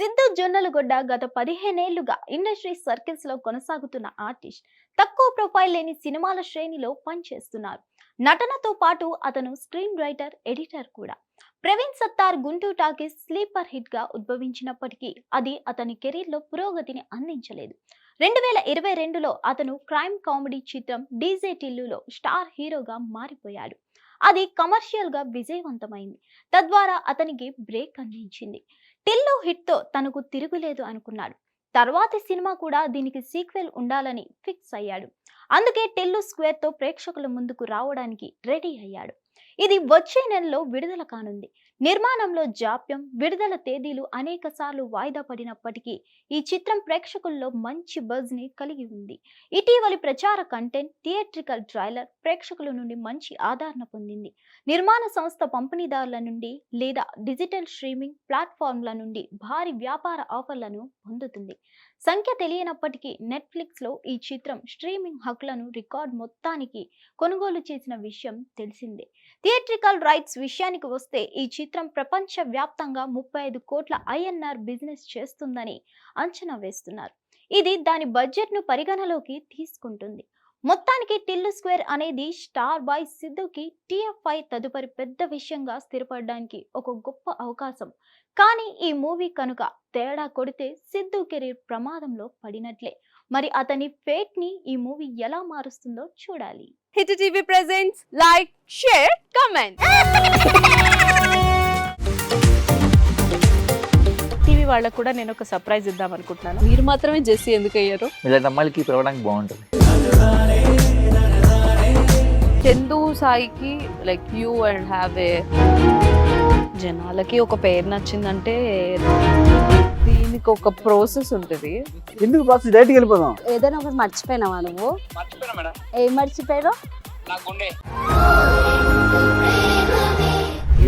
సిద్ధు జొన్నలగొడ్డ గత పదిహేనేళ్ళుగా ఇండస్ట్రీ సర్కిల్స్లో కొనసాగుతున్న ఆర్టిస్ట్ తక్కువ ప్రొఫైల్ లేని సినిమాల శ్రేణిలో పనిచేస్తున్నారు. నటనతో పాటు అతను స్క్రీన్ రైటర్ ఎడిటర్ కూడా. ప్రవీణ్ సత్తార్ గుంటూరు టాకీస్ స్లీపర్ హిట్గా ఉద్భవించినప్పటికీ అది అతని కెరీర్లో పురోగతిని అందించలేదు. రెండు వేల ఇరవై రెండులో అతను క్రైమ్ కామెడీ చిత్రం డీజే టిల్లులో స్టార్ హీరోగా మారిపోయాడు. అది కమర్షియల్గా విజయవంతమైంది. తద్వారా అతనికి బ్రేక్ అందించింది. టిల్లు హిట్తో తనకు తిరుగులేదు అనుకున్నాడు. తర్వాతి సినిమా కూడా దీనికి సీక్వెల్ ఉండాలని ఫిక్స్ అయ్యాడు. అందుకే టెల్లు స్క్వేర్తో ప్రేక్షకుల ముందుకు రావడానికి రెడీ అయ్యాడు. ఇది వచ్చే నెలలో విడుదల కానుంది. నిర్మాణంలో జాప్యం విడుదల తేదీలు అనేక సార్లు వాయిదా పడినప్పటికీ ఈ చిత్రం ప్రేక్షకుల్లో మంచి బజ్ని కలిగి ఉంది. ఇటీవలి ప్రచార కంటెంట్ థియేట్రికల్ ట్రైలర్ ప్రేక్షకుల నుండి మంచి ఆదరణ పొందింది. నిర్మాణ సంస్థ పంపిణీదారుల నుండి లేదా డిజిటల్ స్ట్రీమింగ్ ప్లాట్ఫామ్ల నుండి భారీ వ్యాపార ఆఫర్లను పొందుతుంది. సంఖ్య తెలియనప్పటికీ నెట్ఫ్లిక్స్లో ఈ చిత్రం స్ట్రీమింగ్ హక్కులను రికార్డ్ మొత్తానికి కొనుగోలు చేసిన విషయం తెలిసిందే. థియేట్రికల్ రైట్స్ విషయానికి వస్తే ఈ చిత్రం ప్రపంచ వ్యాప్తంగా ముప్పై ఐదు కోట్ల ఐఎన్ఆర్ బిజినెస్ చేస్తుందని అంచనా వేస్తున్నారు. ఇది దాని బడ్జెట్ను పరిగణలోకి తీసుకుంటుంది. మొత్తానికి టిల్లు స్క్వేర్ అనేది స్టార్ బాయ్ సిద్ధుకి టిఎఫ్ఐ తదుపరి పెద్ద విషయంగా స్థిరపడడానికి ఒక గొప్ప అవకాశం. కానీ ఈ మూవీ కనుక తేడా కొడితే సిద్ధు కెరీర్ ప్రమాదంలో పడినట్లే. మరి అతని ఫేట్ని ఈ మూవీ ఎలా మారుస్తుందో చూడాలి. Hit TV presents like share comment. TV వాళ్ళకు కూడా నేను ఒక సర్ప్రైజ్ ఇద్దాం అనుకుంటున్నాను. మీరు మాత్రమే జెస్సీ ఎందుకు అయ్యారు? ఇలాంటి అమ్మాయిలకి పిలవడానికి బాగుంటుంది. చందు సాయికి like you and have a జనాలకి ఒక పేరు నచ్చిందంటే దీనికి ఒక ప్రాసెస్ ఉంటుంది. ఎందుకు ప్రాసెస్ డైరెక్ట్కి వెళ్ళిపోదాం. ఏదైనా ఒకటి మర్చిపోయినావా నువ్వు? ఏం మర్చిపోయావు